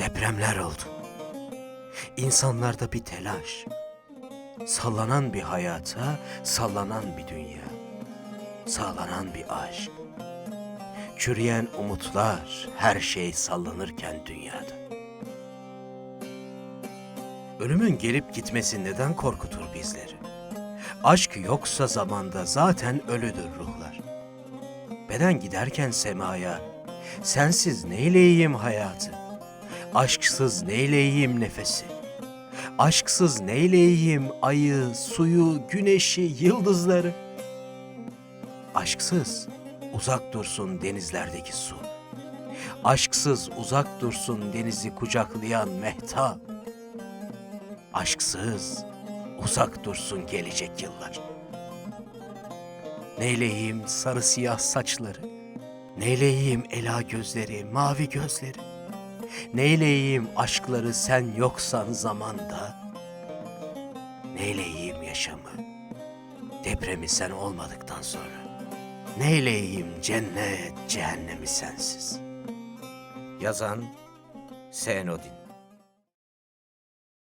Depremler oldu. İnsanlarda bir telaş. Sallanan bir hayata, sallanan bir dünya. Sağlanan bir aşk. Çürüyen umutlar, her şey sallanırken dünyada. Ölümün gelip gitmesi neden korkutur bizleri? Aşk yoksa zamanda zaten ölüdür ruhlar. Beden giderken semaya, sensiz neyleyeyim hayatı? Aşksız neyleyeyim nefesi? Aşksız neyleyeyim ayı, suyu, güneşi, yıldızları? Aşksız uzak dursun denizlerdeki su. Aşksız uzak dursun denizi kucaklayan mehtap. Aşksız uzak dursun gelecek yıllar. Neyleyeyim sarı siyah saçları, neyleyeyim ela gözleri, mavi gözleri. Neyleyeyim aşkları sen yoksan zamanda, neyleyeyim yaşamı, depremi sen olmadıktan sonra. Neyleyeyim cennet, cehennemi sensiz. Yazan Senodin